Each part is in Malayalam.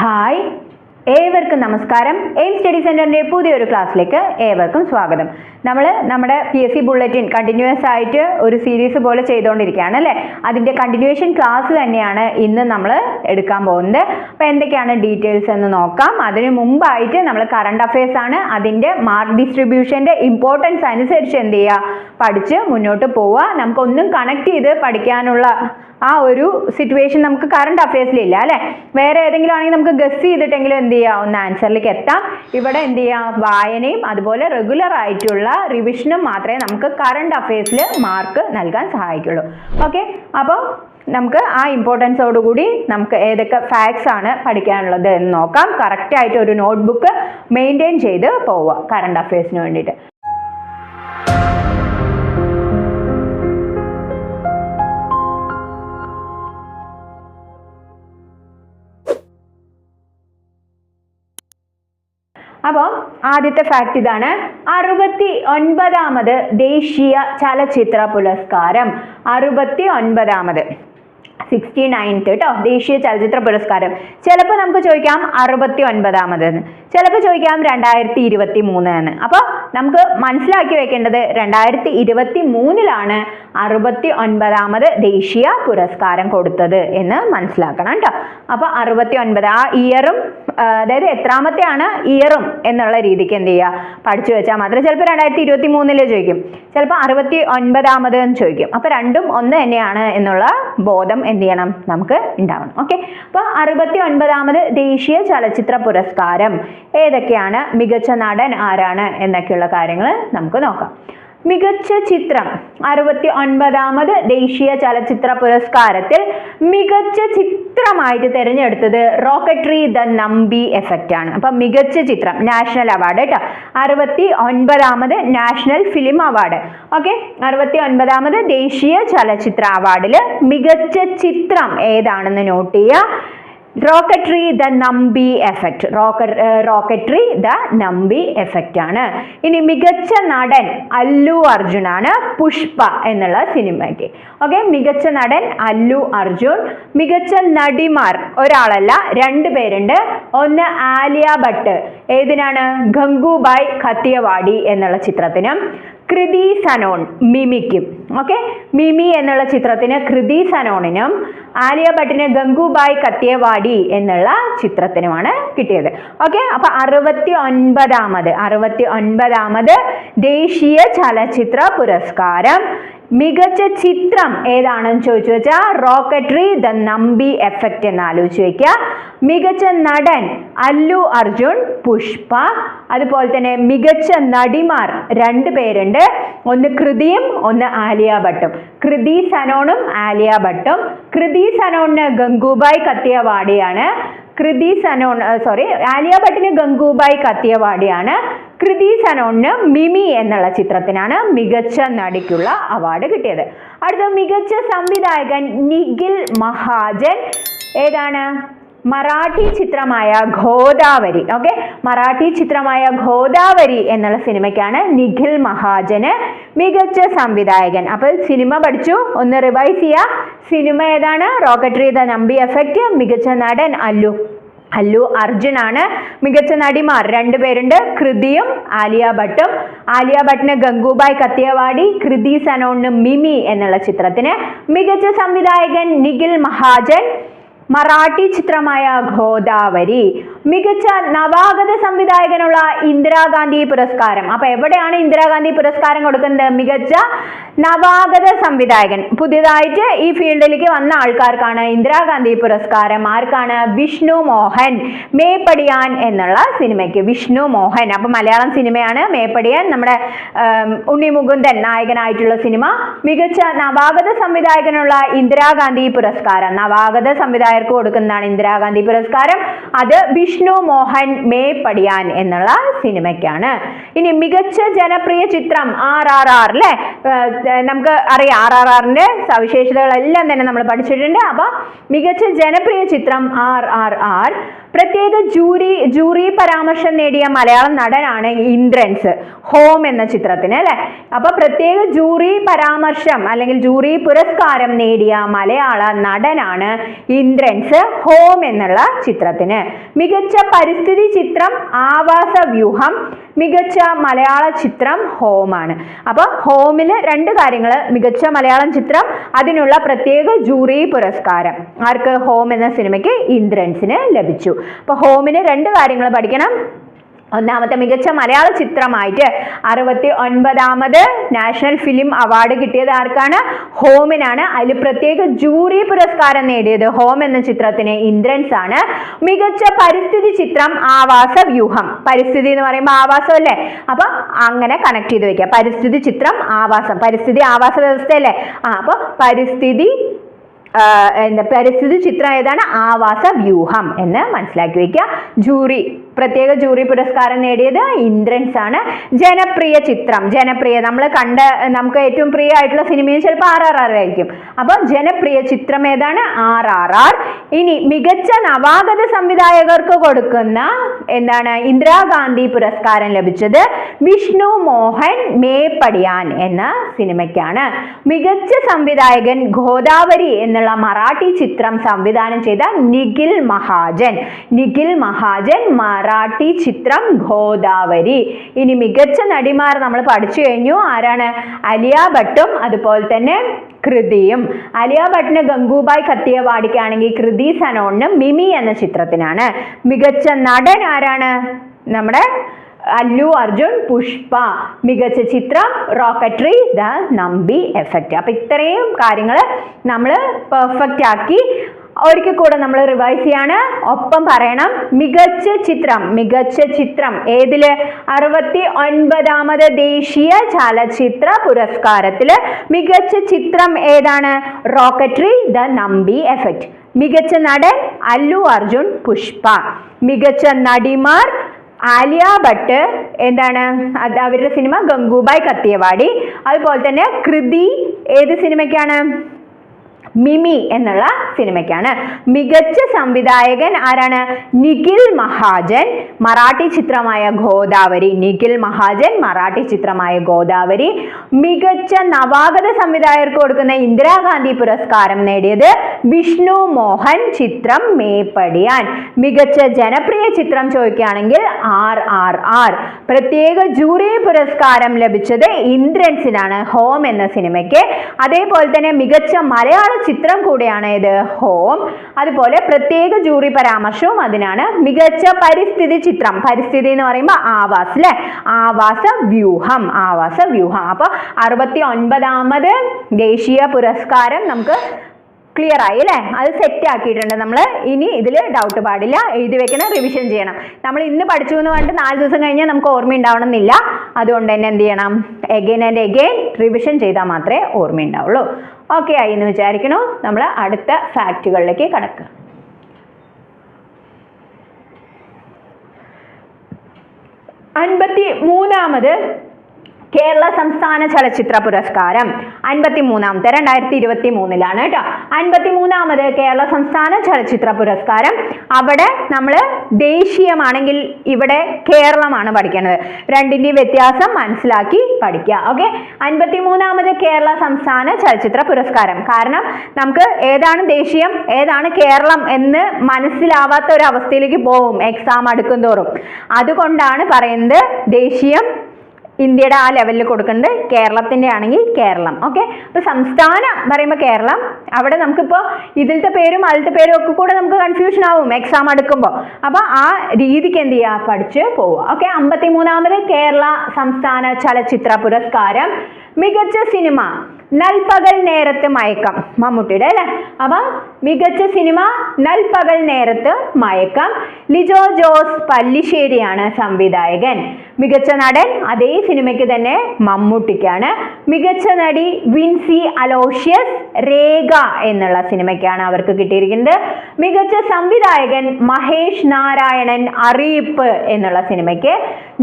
Hi, ഏവർക്കും നമസ്കാരം. എയിം സ്റ്റഡി സെന്ററിന്റെ പുതിയൊരു ക്ലാസ്സിലേക്ക് ഏവർക്കും സ്വാഗതം. നമ്മൾ നമ്മുടെ P S C bulletin continuous ആയിട്ട് ഒരു സീരീസ് പോലെ ചെയ്തുകൊണ്ടിരിക്കുകയാണ് അല്ലേ? അതിന്റെ കണ്ടിന്യൂവേഷൻ ക്ലാസ് തന്നെയാണ് ഇന്ന് നമ്മൾ എടുക്കാൻ പോകുന്നത്. അപ്പോൾ എന്തൊക്കെയാണ് ഡീറ്റെയിൽസ് എന്ന് നോക്കാം. അതിന് മുമ്പായിട്ട് നമ്മൾ കറണ്ട് അഫയേഴ്സ് ആണ് അതിന്റെ മാർക്ക് ഡിസ്ട്രിബ്യൂഷന്റെ ഇമ്പോർട്ടൻസ് അനുസരിച്ച് എന്ത് ചെയ്യുക? പഠിച്ച് മുന്നോട്ട് പോവുക. നമുക്കൊന്നും കണക്ട് ചെയ്ത് പഠിക്കാനുള്ള ആ ഒരു സിറ്റുവേഷൻ നമുക്ക് കറണ്ട് അഫയേഴ്സിലില്ല അല്ലേ? വേറെ ഏതെങ്കിലും ആണെങ്കിൽ നമുക്ക് ഗസ് ചെയ്തിട്ടെങ്കിലും എന്ത് ചെയ്യാം ഒന്ന് ആൻസറിലേക്ക് എത്താം. ഇവിടെ എന്ത് ചെയ്യാം? വായനയും അതുപോലെ റെഗുലർ ആയിട്ടുള്ള റിവിഷനും മാത്രമേ നമുക്ക് കറണ്ട് അഫയേഴ്സിൽ മാർക്ക് നൽകാൻ സഹായിക്കുള്ളൂ. ഓക്കെ അപ്പോൾ നമുക്ക് ആ ഇമ്പോർട്ടൻസോടുകൂടി നമുക്ക് ഏതൊക്കെ ഫാക്ട്സ് ആണ് പഠിക്കാനുള്ളത് എന്ന് നോക്കാം. കറക്റ്റായിട്ട് ഒരു നോട്ട്ബുക്ക് മെയിന്റെയിൻ ചെയ്ത് പോവുക കറണ്ട് അഫയേഴ്സിന് വേണ്ടിയിട്ട്. ആദ്യത്തെ ഫാക്റ്റ് ഇതാണ്. അറുപത്തി ഒൻപതാമത് ദേശീയ ചലച്ചിത്ര പുരസ്കാരം. അറുപത്തി ഒൻപതാമത് സിക്സ്റ്റി നയൻത്ത് കേട്ടോ ദേശീയ ചലച്ചിത്ര പുരസ്കാരം. ചിലപ്പോൾ നമുക്ക് ചോദിക്കാം അറുപത്തി ഒൻപതാമത് ചിലപ്പോൾ ചോദിക്കാം രണ്ടായിരത്തി ഇരുപത്തി മൂന്ന് എന്ന്. അപ്പോൾ നമുക്ക് മനസ്സിലാക്കി വെക്കേണ്ടത് രണ്ടായിരത്തി ഇരുപത്തി മൂന്നിലാണ് അറുപത്തി ഒൻപതാമത് ദേശീയ പുരസ്കാരം കൊടുത്തത് എന്ന് മനസ്സിലാക്കണം കേട്ടോ അപ്പോൾ അറുപത്തി ഒൻപത് ആ ഇയറും അതായത് എത്രാമത്തെയാണ് ഇയറും എന്നുള്ള രീതിക്ക് എന്ത് ചെയ്യുക പഠിച്ചു വെച്ചാൽ മാത്രമേ ചിലപ്പോൾ രണ്ടായിരത്തി ഇരുപത്തി മൂന്നിൽ ചോദിക്കും. ചിലപ്പോൾ അറുപത്തി ഒൻപതാമത് എന്ന് ചോദിക്കും. അപ്പോൾ രണ്ടും ഒന്ന് തന്നെയാണ് എന്നുള്ള ബോധം എന്ത് ചെയ്യണം? നമുക്ക് ഉണ്ടാവണം. ഓക്കെ? അപ്പോൾ അറുപത്തി ഒൻപതാമത് ദേശീയ ചലച്ചിത്ര പുരസ്കാരം ഏതൊക്കെയാണ്? മികച്ച നടൻ ആരാണ്? എന്നൊക്കെയുള്ള കാര്യങ്ങൾ നമുക്ക് നോക്കാം. മികച്ച ചിത്രം അറുപത്തി ഒൻപതാമത് ദേശീയ ചലച്ചിത്ര പുരസ്കാരത്തിൽ മികച്ച ചിത്രമായിട്ട് തിരഞ്ഞെടുത്തത് റോക്കറ്ററി ദ നമ്പി എഫക്റ്റ് ആണ്. അപ്പം മികച്ച ചിത്രം നാഷണൽ അവാർഡ് കേട്ടോ. അറുപത്തി ഒൻപതാമത് നാഷണൽ ഫിലിം അവാർഡ്. ഓക്കെ? അറുപത്തി ഒൻപതാമത് ദേശീയ ചലച്ചിത്ര അവാർഡിൽ മികച്ച ചിത്രം ഏതാണെന്ന് നോട്ട് ചെയ്യുക. Rocketry the Nambi effect Rocketry the Nambi effect ആണ്. ഇനി മികച്ച നടൻ അല്ലു അർജുൻ ആണ് പുഷ്പ എന്നുള്ള സിനിമയ്ക്ക്. ഓക്കെ മികച്ച നടൻ അല്ലു അർജുൻ. മികച്ച നടിമാർ ഒരാളല്ല രണ്ട് പേരുണ്ട്. ഒന്ന് ആലിയ ഭട്ട്. ഏതിനാണ്? ഗംഗുബായ് ഖത്തിയവാടി എന്നുള്ള ചിത്രത്തിനും. കൃതി സനോൺ മിമിക്കും. ഓക്കെ? മിമി എന്നുള്ള ചിത്രത്തിന് കൃതി സനോണിനും ആലിയ ഭട്ടിന് ഗംഗുബായ് കത്തിയവാടി എന്നുള്ള ചിത്രത്തിനുമാണ് കിട്ടിയത്. ഓക്കെ? അപ്പൊ അറുപത്തി ഒൻപതാമത് അറുപത്തി ഒൻപതാമത് ദേശീയ ചലച്ചിത്ര പുരസ്കാരം മികച്ച ചിത്രം ഏതാണെന്ന് ചോദിച്ചു വെച്ചാൽ റോക്കറ്ററി ദ നമ്പി എഫക്റ്റ് എന്ന് ആലോചിച്ച് വെക്കുക മികച്ച നടൻ അല്ലു അർജുൻ പുഷ്പ അതുപോലെ തന്നെ മികച്ച നടിമാർ രണ്ട് പേരുണ്ട്. ഒന്ന് കൃതിയും ഒന്ന് ആലിയ ഭട്ടും. കൃതി സനോണും ആലിയ ഭട്ടും. കൃതി സനോണിന് ഗംഗൂബായ് കത്തിയ വാടിയാണ് കൃതി സനോൺ സോറി ആലിയ ഭട്ടിന് ഗംഗൂബായ് കത്തിയ കത്തിയവാടിയാണ്. കൃതി സനോണിന് മിമി എന്നുള്ള ചിത്രത്തിനാണ് മികച്ച നടിക്കുള്ള അവാർഡ് കിട്ടിയത്. അടുത്ത മികച്ച സംവിധായകൻ നിഖിൽ മഹാജൻ. ഏതാണ്? മറാഠി ചിത്രമായ ഗോദാവരി. ഓക്കെ? മറാഠി ചിത്രമായ ഗോദാവരി എന്നുള്ള സിനിമയ്ക്കാണ് നിഖിൽ മഹാജന് മികച്ച സംവിധായകൻ. അപ്പോൾ സിനിമ പഠിച്ചു. ഒന്ന് റിവൈസ് ചെയ്യുക. സിനിമ ഏതാണ്? Rocketry the Nambi effect. മികച്ച നടൻ അല്ലു. അല്ലു അർജുനാണ്. മികച്ച നടിമാർ രണ്ടുപേരുണ്ട് കൃതിയും ആലിയ ഭട്ടും. ആലിയ ഭട്ടിന് ഗംഗൂബായ് കത്തിയവാടി കൃതി സനോണിന് മിമി എന്നുള്ള ചിത്രത്തിന്. മികച്ച സംവിധായകൻ നിഖിൽ മഹാജൻ. മറാഠി ചിത്രമായ ഗോദാവരി മികച്ച നവാഗത സംവിധായകനുള്ള ഇന്ദിരാഗാന്ധി പുരസ്കാരം. അപ്പൊ എവിടെയാണ് ഇന്ദിരാഗാന്ധി പുരസ്കാരം കൊടുക്കുന്നത്? മികച്ച നവാഗത സംവിധായകൻ. പുതിയതായിട്ട് ഈ ഫീൽഡിലേക്ക് വന്ന ആൾക്കാർക്കാണ് ഇന്ദിരാഗാന്ധി പുരസ്കാരം. ആർക്കാണ്? വിഷ്ണു മോഹൻ മേപ്പടിയാൻ എന്നുള്ള സിനിമയ്ക്ക്. വിഷ്ണു മോഹൻ. അപ്പൊ മലയാളം സിനിമയാണ് മേപ്പടിയാൻ. നമ്മുടെ ഉണ്ണി മുകുന്ദൻ നായകനായിട്ടുള്ള സിനിമ. മികച്ച നവാഗത സംവിധായകനുള്ള ഇന്ദിരാഗാന്ധി പുരസ്കാരം. നവാഗത സംവിധായകർക്ക് കൊടുക്കുന്നതാണ് ഇന്ദിരാഗാന്ധി പുരസ്കാരം. അത് വിഷ്ണു മോഹൻ മേ പടിയാൻ എന്നുള്ള സിനിമയ്ക്കാണ്. ഇനി മികച്ച ജനപ്രിയ ചിത്രം ആർ ആർ ആർ അല്ലേ നമുക്ക് അറിയാം ആർ ആർ ആറിന്റെ സവിശേഷതകളെല്ലാം തന്നെ നമ്മൾ പഠിച്ചിട്ടുണ്ട്. അപ്പൊ മികച്ച ജനപ്രിയ ചിത്രം ആർ ആർ ആർ പ്രത്യേക ജൂറി ജൂറി പരാമർശം നേടിയ മലയാളം നടനാണ് ഇന്ദ്രൻസ് ഹോം എന്ന ചിത്രത്തിന് അല്ലെ? അപ്പൊ പ്രത്യേക ജൂറി പരാമർശം അല്ലെങ്കിൽ ജൂറി പുരസ്കാരം നേടിയ മലയാള നടനാണ് ഇന്ദ്രൻസ് ഹോം എന്നുള്ള ചിത്രത്തിന്. മികച്ച പരിസ്ഥിതി ചിത്രം ആവാസ വ്യൂഹം മികച്ച മലയാള ചിത്രം ഹോമാണ് അപ്പൊ ഹോമിൽ രണ്ട് കാര്യങ്ങൾ മികച്ച മലയാളം ചിത്രം അതിനുള്ള പ്രത്യേക ജൂറി പുരസ്കാരം. ആർക്ക് ഹോം എന്ന സിനിമയ്ക്ക് ഇന്ദ്രൻസിന് ലഭിച്ചു. അപ്പോൾ ഹോമിന് രണ്ട് കാര്യങ്ങൾ പഠിക്കണം. ഒന്നാമത്തെ മികച്ച മലയാള ചിത്രമായിട്ട് അറുപത്തി ഒൻപതാമത് നാഷണൽ ഫിലിം അവാർഡ് കിട്ടിയത് ആർക്കാണ്? ഹോമിനാണ്. അതിൽ പ്രത്യേക ജൂറി പുരസ്കാരം നേടിയത് ഹോം എന്ന ചിത്രത്തിന് ഇന്ദ്രൻസ് ആണ് മികച്ച പരിസ്ഥിതി ചിത്രം ആവാസ വ്യൂഹം. പരിസ്ഥിതി എന്ന് പറയുമ്പോൾ ആവാസം അല്ലേ? അപ്പൊ അങ്ങനെ കണക്ട് ചെയ്ത് വെക്കുക പരിസ്ഥിതി ചിത്രം ആവാസം. പരിസ്ഥിതി ആവാസ വ്യവസ്ഥയല്ലേ? ആ അപ്പൊ പരിസ്ഥിതി എന്താ പരിസ്ഥിതി ചിത്രം ഏതാണ്? ആവാസ വ്യൂഹം എന്ന് മനസ്സിലാക്കി വയ്ക്കുക ജൂറി പ്രത്യേക ജൂറി പുരസ്കാരം നേടിയത് ഇന്ദ്രൻസ് ആണ് ജനപ്രിയ ചിത്രം. ജനപ്രിയ നമ്മൾ കണ്ട നമുക്ക് ഏറ്റവും പ്രിയ ആയിട്ടുള്ള സിനിമയും ചിലപ്പോൾ ആർ ആർ ആർ ആയിരിക്കും. അപ്പോൾ ജനപ്രിയ ചിത്രം ഏതാണ്? R R R. ഇനി മികച്ച നവാഗത സംവിധായകർക്ക് കൊടുക്കുന്ന എന്താണ്? ഇന്ദിരാഗാന്ധി പുരസ്കാരം ലഭിച്ചത് വിഷ്ണു മോഹൻ മേപ്പടിയാൻ എന്ന സിനിമയ്ക്കാണ്. മികച്ച സംവിധായകൻ ഗോദാവരി എന്നുള്ള മറാഠി ചിത്രം സംവിധാനം ചെയ്ത നിഖിൽ മഹാജൻ. നിഖിൽ മഹാജൻ മറാഠി ചിത്രം ഗോദാവരി. ഇനി മികച്ച നടിമാർ നമ്മൾ പഠിച്ചു കഴിഞ്ഞു. ആരാണ്? അലിയ ഭട്ടും അതുപോലെ തന്നെ കൃതിയും. അലിയ ഭട്ടിന് ഗംഗൂബായ് കത്തിയവാടിക്കാണെങ്കിൽ കൃതി സനോണിന് മിമി എന്ന ചിത്രത്തിനാണ്. മികച്ച നടൻ ആരാണ്? നമ്മുടെ അല്ലു അർജുൻ പുഷ്പ. മികച്ച ചിത്രം റോക്കറ്ററി ദ നമ്പി എഫക്റ്റ്. അപ്പൊ ഇത്രയും കാര്യങ്ങൾ നമ്മൾ പെർഫെക്റ്റ് ആക്കി ഒരിക്കൽ കൂടെ നമ്മൾ റിവൈസ് ചെയ്യാണ്. ഒപ്പം പറയണം മികച്ച ചിത്രം മികച്ച ചിത്രം. ഏതിൽ? അറുപത്തി ഒൻപതാമത് ദേശീയ ചലച്ചിത്ര പുരസ്കാരത്തിൽ മികച്ച ചിത്രം ഏതാണ്? റോക്കറ്ററി ദ നമ്പി എഫക്റ്റ് മികച്ച നടൻ അല്ലു അർജുൻ പുഷ്പ. മികച്ച നടിമാർ ആലിയ ഭട്ട് എന്താണ്? അവരുടെ സിനിമ ഗംഗൂബായ് കത്തിയവാടി. അതുപോലെ തന്നെ കൃതി ഏത് സിനിമയ്ക്കാണ്? മിമി എന്നുള്ള സിനിമയ്ക്കാണ്. മികച്ച സംവിധായകൻ ആരാണ്? നിഖിൽ മഹാജൻ. മറാഠി ചിത്രമായ ഗോദാവരി. നിഖിൽ മഹാജൻ മറാഠി ചിത്രമായ ഗോദാവരി. മികച്ച നവാഗത സംവിധായകർക്ക് കൊടുക്കുന്ന ഇന്ദിരാഗാന്ധി പുരസ്കാരം നേടിയത് വിഷ്ണു മോഹൻ ചിത്രം മേപ്പടിയാൻ. മികച്ച ജനപ്രിയ ചിത്രം ചോദിക്കുകയാണെങ്കിൽ ആർ ആർ ആർ. പ്രത്യേക ജൂറി പുരസ്കാരം ലഭിച്ചത് ഇന്ദ്രൻസിനാണ് ഹോം എന്ന സിനിമയ്ക്ക്. അതേപോലെ തന്നെ മികച്ച മലയാള ചിത്രം കൂടെയാണ് ഇത് ഹോം. അതുപോലെ പ്രത്യേക ജൂറി പരാമർശവും അതിനാണ്. മികച്ച പരിസ്ഥിതി ചിത്രം. പരിസ്ഥിതി എന്ന് പറയുമ്പോൾ ആവാസ് അല്ലെ ആവാസ വ്യൂഹം. ആവാസ വ്യൂഹം. അപ്പൊ അറുപത്തി ഒൻപതാമത് ദേശീയ പുരസ്കാരം നമുക്ക് ക്ലിയർ ആയി അല്ലേ അത് സെറ്റ് ആക്കിയിട്ടുണ്ട് നമ്മൾ ഇനി ഇതിൽ ഡൗട്ട് പാടില്ല. എഴുതി വെക്കണം റിവിഷൻ ചെയ്യണം. നമ്മൾ ഇന്ന് പഠിച്ചു എന്ന് പറഞ്ഞിട്ട് നാല് ദിവസം കഴിഞ്ഞാൽ നമുക്ക് ഓർമ്മ ഉണ്ടാവണമെന്നില്ല അതുകൊണ്ട് തന്നെ എന്ത് ചെയ്യണം? എഗെയിൻ ആൻഡ് എഗെയിൻ റിവിഷൻ ചെയ്താൽ മാത്രമേ ഓർമ്മ ഉണ്ടാവുള്ളൂ ഓക്കെ ആയി എന്ന് വിചാരിക്കണു. നമ്മൾ അടുത്ത ഫാക്റ്റുകളിലേക്ക് കടക്കുക അൻപത്തി മൂന്നാമത് കേരള സംസ്ഥാന ചലച്ചിത്ര പുരസ്കാരം. അൻപത്തി മൂന്നാമത്തെ രണ്ടായിരത്തി ഇരുപത്തി മൂന്നിലാണ് കേട്ടോ. അൻപത്തി മൂന്നാമത് കേരള സംസ്ഥാന ചലച്ചിത്ര പുരസ്കാരം. അവിടെ നമ്മൾ ദേശീയമാണെങ്കിൽ ഇവിടെ കേരളമാണ് പഠിക്കുന്നത്. രണ്ടിന്റെയും വ്യത്യാസം മനസ്സിലാക്കി പഠിക്കുക ഓക്കെ? അൻപത്തി മൂന്നാമത് കേരള സംസ്ഥാന ചലച്ചിത്ര പുരസ്കാരം. കാരണം നമുക്ക് ഏതാണ് ദേശീയം ഏതാണ് കേരളം എന്ന് മനസ്സിലാവാത്ത ഒരു അവസ്ഥയിലേക്ക് പോവും എക്സാം അടുക്കും തോറും അതുകൊണ്ടാണ് പറയുന്നത് ദേശീയം ഇന്ത്യയുടെ ആ ലെവലിൽ കൊടുക്കുന്നുണ്ട് കേരളത്തിന്റെ ആണെങ്കിൽ കേരളം. ഓക്കെ അപ്പോൾ സംസ്ഥാനം പറയുമ്പോൾ കേരളം. അവിടെ നമുക്കിപ്പോൾ ഇതിലത്തെ പേരും അതിലത്തെ പേരും ഒക്കെ കൂടെ നമുക്ക് കൺഫ്യൂഷൻ ആവും എക്സാം എടുക്കുമ്പോൾ അപ്പോൾ ആ രീതിക്ക് എന്ത് ചെയ്യുക? പഠിച്ച് പോവുക. ഓക്കെ അമ്പത്തി മൂന്നാമത് കേരള സംസ്ഥാന ചലച്ചിത്ര പുരസ്കാരം. മികച്ച സിനിമ. നൽപകൽ നേരത്ത് മയക്കം. മമ്മൂട്ടിയുടെ അല്ലേ? അപ്പൊ മികച്ച സിനിമ നൽപകൽ നേരത്ത് മയക്കം. ലിജോ ജോസ് പല്ലിശ്ശേരിയാണ് സംവിധായകൻ. മികച്ച നടൻ അതേ സിനിമയ്ക്ക് തന്നെ മമ്മൂട്ടിക്കാണ്. മികച്ച നടി വിൻസി അലോഷ്യസ് രേഖ എന്നുള്ള സിനിമയ്ക്കാണ് അവർക്ക് കിട്ടിയിരിക്കുന്നത്. മികച്ച സംവിധായകൻ മഹേഷ് നാരായണൻ അറിയിപ്പ് എന്നുള്ള സിനിമയ്ക്ക്.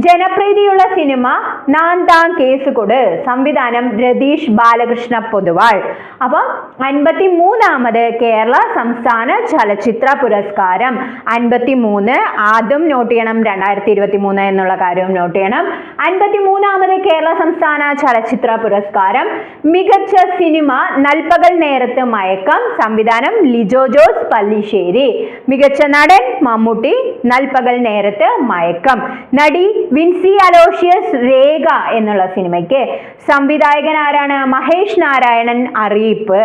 ജനപ്രീതിയുള്ള സിനിമ നാന്താം കേസ് കൊട് സംവിധാനം രതീഷ് ബാലകൃഷ്ണൻ ബാലകൃഷ്ണ പൊതുവാൾ. അപ്പോൾ അൻപത്തി മൂന്നാമത് കേരള സംസ്ഥാന ചലച്ചിത്ര പുരസ്കാരം. അൻപത്തി മൂന്ന് ആദ്യം നോട്ട് ചെയ്യണം രണ്ടായിരത്തി ഇരുപത്തി മൂന്ന് എന്നുള്ള കാര്യവും നോട്ട് ചെയ്യണം. അൻപത്തി മൂന്നാമത് കേരള സംസ്ഥാന ചലച്ചിത്ര പുരസ്കാരം. മികച്ച സിനിമ നൽപകൽ നേരത്ത് മയക്കം സംവിധാനം ലിജോ ജോസ് പല്ലിശ്ശേരി. മികച്ച നടൻ മമ്മൂട്ടി നൽപകൽ നേരത്ത് മയക്കം. നടി വിൻസി അലോഷ്യസ് രേഖ എന്നുള്ള സിനിമയ്ക്ക്. സംവിധായകൻ ആരാണ്? മഹേഷ് നാരായണൻ അറിയിപ്പ്.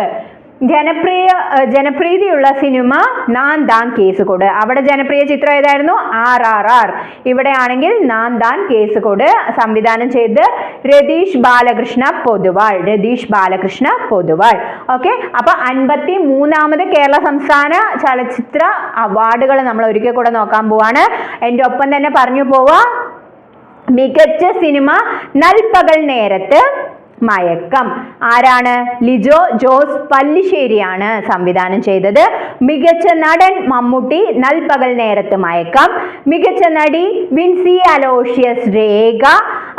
ജനപ്രിയ ജനപ്രീതിയുള്ള സിനിമ നാൻ ദാൻ കേസ് കോഡ് അവിടെ ജനപ്രിയ ചിത്രം ഏതായിരുന്നു? R R R. ഇവിടെ ആണെങ്കിൽ നാൻ ദാൻ കേസ് കോഡ് സംവിധാനം ചെയ്ത് രതീഷ് ബാലകൃഷ്ണ പൊതുവാൾ. രതീഷ് ബാലകൃഷ്ണ പൊതുവാൾ. ഓക്കെ? അപ്പൊ അൻപത്തി മൂന്നാമത് കേരള സംസ്ഥാന ചലച്ചിത്ര അവാർഡുകൾ നമ്മൾ ഒരിക്കൽ കൂടെ നോക്കാൻ പോവാണ്. എന്റെ ഒപ്പം തന്നെ പറഞ്ഞു പോവാ. മികച്ച സിനിമ നൽപകൽ നേരത്ത് മയക്കം. ആരാണ്? ലിജോ ജോസ് പല്ലിശ്ശേരിയാണ് സംവിധാനം ചെയ്തത്. മികച്ച നടൻ മമ്മൂട്ടി നൽപകൽ നേരത്ത് മയക്കം. മികച്ച നടി വിൻസി അലോഷ്യസ് രേഖ.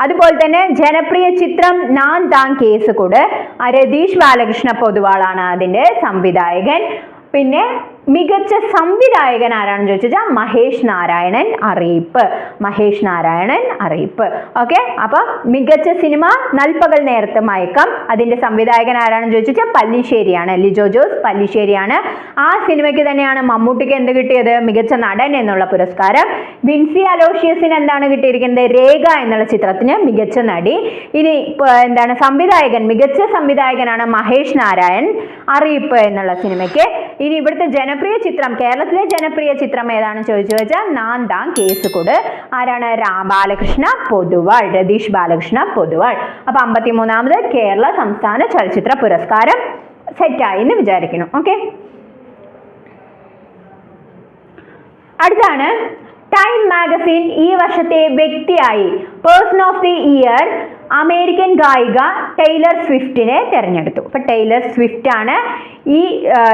അതുപോലെ തന്നെ ജനപ്രിയ ചിത്രം നാൻ താൻ കേസ് കൂട്. രതീഷ് ബാലകൃഷ്ണ പൊതുവാളാണ് അതിന്റെ സംവിധായകൻ. പിന്നെ മികച്ച സംവിധായകൻ ആരാണെന്ന് ചോദിച്ചാൽ മഹേഷ് നാരായണൻ അറിയിപ്പ്. മഹേഷ് നാരായണൻ അറിയിപ്പ്. ഓക്കെ? അപ്പൊ മികച്ച സിനിമ നൽപ്പകൽ നേരത്തെ മയക്കം. അതിന്റെ സംവിധായകൻ ആരാണെന്ന് ചോദിച്ചാൽ പല്ലിശ്ശേരിയാണ്. ലിജോ ജോസ് പല്ലിശ്ശേരിയാണ്. ആ സിനിമയ്ക്ക് തന്നെയാണ് മമ്മൂട്ടിക്ക് എന്ത് കിട്ടിയത്? മികച്ച നടൻ എന്നുള്ള പുരസ്കാരം. വിൻസി അലോഷ്യസിന് എന്താണ് കിട്ടിയിരിക്കുന്നത്? രേഖ എന്നുള്ള ചിത്രത്തിന് മികച്ച നടി. ഇനി എന്താണ്? സംവിധായകൻ മികച്ച സംവിധായകനാണ് മഹേഷ് നാരായൺ. അറിയിപ്പ് എന്നുള്ള സിനിമയ്ക്ക്. ഇനി ഇവിടുത്തെ ജനപ്രിയ ചിത്രം കേരളത്തിലെ ജനപ്രിയ ചിത്രം ഏതാണെന്ന് ചോദിച്ചു വെച്ചാൽ നാന്താം കേസുകൂട്. കേസ് കൊട് ആരാണ്? രാ ബാലകൃഷ്ണ പൊതുവാൾ. രതീഷ് ബാലകൃഷ്ണ പൊതുവാൾ. അപ്പൊ അമ്പത്തിമൂന്നാമത് കേരള സംസ്ഥാന ചലച്ചിത്ര പുരസ്കാരം സെറ്റായി എന്ന് വിചാരിക്കണം ഓക്കെ. അടുത്താണ് ടൈം മാഗസിൻ ഈ വർഷത്തെ വ്യക്തിയായി. Person of the year American ഗായിക ടൈലർ സ്വിഫ്റ്റിനെ തിരഞ്ഞെടുത്തു. അപ്പൊ ടൈലർ സ്വിഫ്റ്റ് ആണ് ഈ